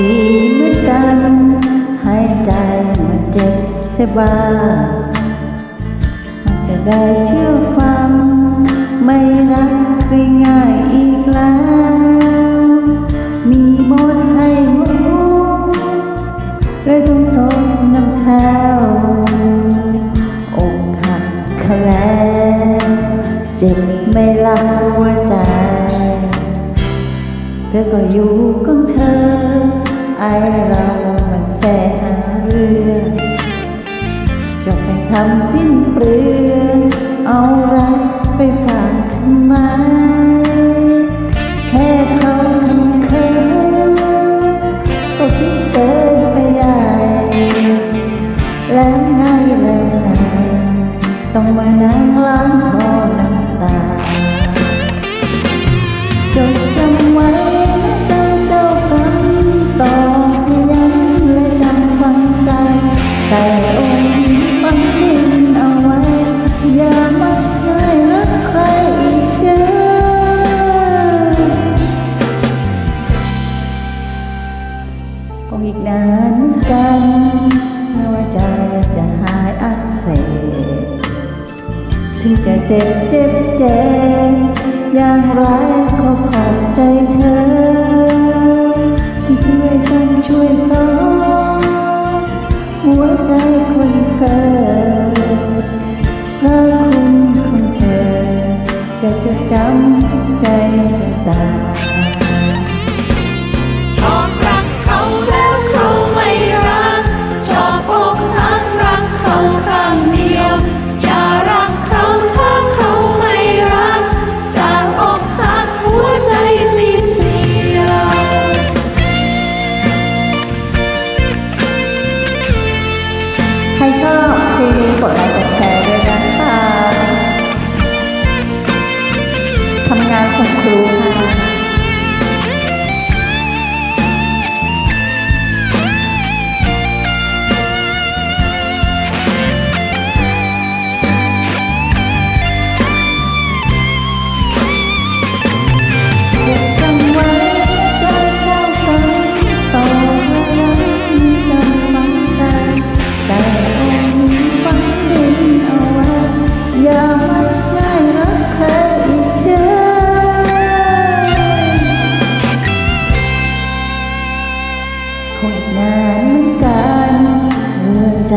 ดีเหมือนกันหายใจมันเจ็บเสียบ้ามันจะได้เชื่อฟังไม่รักง่ายอีกแล้ว มีบทให้หัวเลยต้องสมน้ำเท้าอกหักเขแล้วเจ็บไม่ละหัวใจ เธอก็อยู่ของเธอ ไอเรามันแสหาเรื่องจบไปทำสิ้นเปลืองเอารักไปฝากทำไมแค่เขาทำเคินก็คิดเกินไปใหญ่แล้วไงแล้วไงต้องมานั่งล้างทอน้ำตาจดจำไว้ คงอีกนานเหมือนกันไม่ว่าใจจะหายอักเสบถึงจะเจ็บเจ็บเจ็บอย่างไรก็ขอบใจเธอ ที่ช่วยสั่งช่วยสอนหัวใจคนเสิร์ฟพระคุณของเธอ จะจดจำใจจนตาย กดไลค์กดแชร์ งอีกนานเหมือนกันเมื่อใจ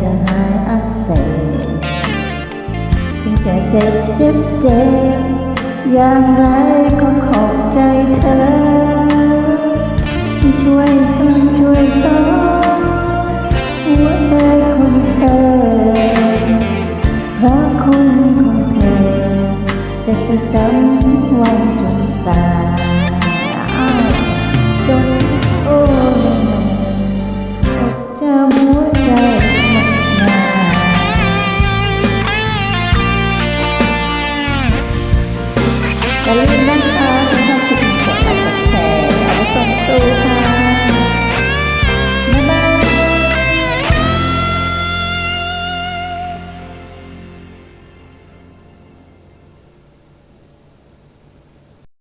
จะหายอักเสบถึงจะเจ็บเจ็บเจ็บอย่างไรก็ขอบใจเธอ ที่ช่วยสั่งช่วยสอนหัวใจคนเสร์ฟเพราะคุณของเธอ จะจดจำ Saludos.